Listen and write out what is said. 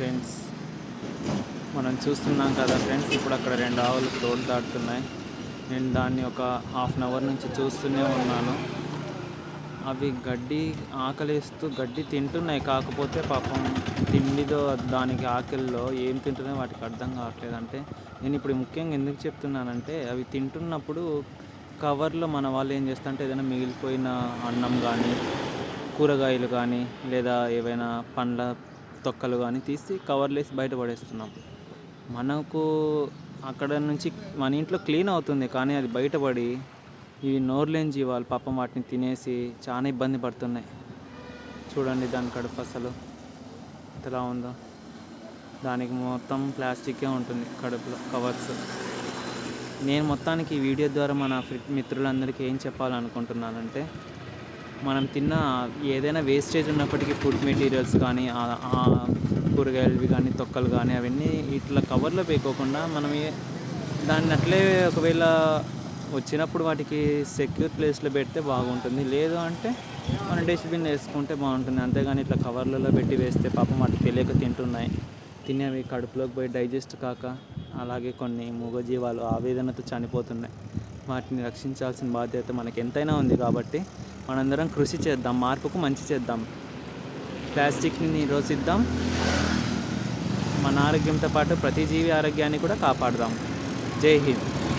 Friends. మనం చూస్తున్నాం కదా ఫ్రెండ్స్ ఇప్పుడు అక్కడ రెండు ఆవులు రోడ్ దాటుతున్నాయి. నేను దాన్ని ఒక హాఫ్ అన్ అవర్ నుంచి చూస్తూనే ఉన్నాను. అవి గడ్డి ఆకలిస్తూ గడ్డి తింటున్నాయి. కాకపోతే పాపం తిండితో దానికి ఆకలిలో ఏం తింటున్నాయో వాటికి అర్థం కావట్లేదు. అంటే నేను ఇప్పుడు ముఖ్యంగా ఎందుకు చెప్తున్నానంటే అవి తింటున్నప్పుడు కవర్లో మన వాళ్ళు ఏం చేస్తారంటే ఏదైనా మిగిలిపోయిన అన్నం కానీ కూరగాయలు కానీ లేదా ఏవైనా పండ్ల తొక్కలు కానీ తీసి కవర్లు వేసి బయట పడేస్తున్నాం. మనకు అక్కడ నుంచి మన ఇంట్లో క్లీన్ అవుతుంది కానీ అది బయటపడి ఇవి నోరులేని జీవాలు పాపం వాటిని తినేసి చాలా ఇబ్బంది పడుతున్నాయి. చూడండి దాని కడుపు అసలు ఎలా ఉందో. దానికి మొత్తం ప్లాస్టికే ఉంటుంది కడుపులో కవర్స్ నేను మొత్తానికి ఈ వీడియో ద్వారా మన మిత్రులందరికీ ఏం చెప్పాలనుకుంటున్నానంటే మనం తిన్న ఏదైనా వేస్టేజ్ ఉన్నప్పటికీ ఫుడ్ మెటీరియల్స్ కానీ కూరగాయలు కూరగాయలవి కానీ తొక్కలు కానీ అవన్నీ ఇట్లా కవర్లో పెట్టుకోకుండా మనం దాన్ని అట్లే ఒకవేళ వచ్చినప్పుడు వాటికి సెక్యూర్ ప్లేస్లో పెడితే బాగుంటుంది. లేదు అంటే మనం డస్ట్బిన్ వేసుకుంటే బాగుంటుంది. అంతేగాని ఇట్లా కవర్లలో పెట్టి వేస్తే పాపం వాటికి తెలియక తింటున్నాయి. తినేవి కడుపులోకి పోయి డైజెస్ట్ కాక అలాగే కొన్ని మూగజీవాలు ఆవేదనతో చనిపోతున్నాయి. వాటిని రక్షించాల్సిన బాధ్యత మనకి ఎంతైనా ఉంది కాబట్టి మనందరం కృషి చేద్దాం మార్పుకు మంచి చేద్దాం. ప్లాస్టిక్ని నిరోధిద్దాం మన ఆరోగ్యంతో పాటు ప్రతి జీవి ఆరోగ్యాన్ని కూడా కాపాడదాం. జై హింద్.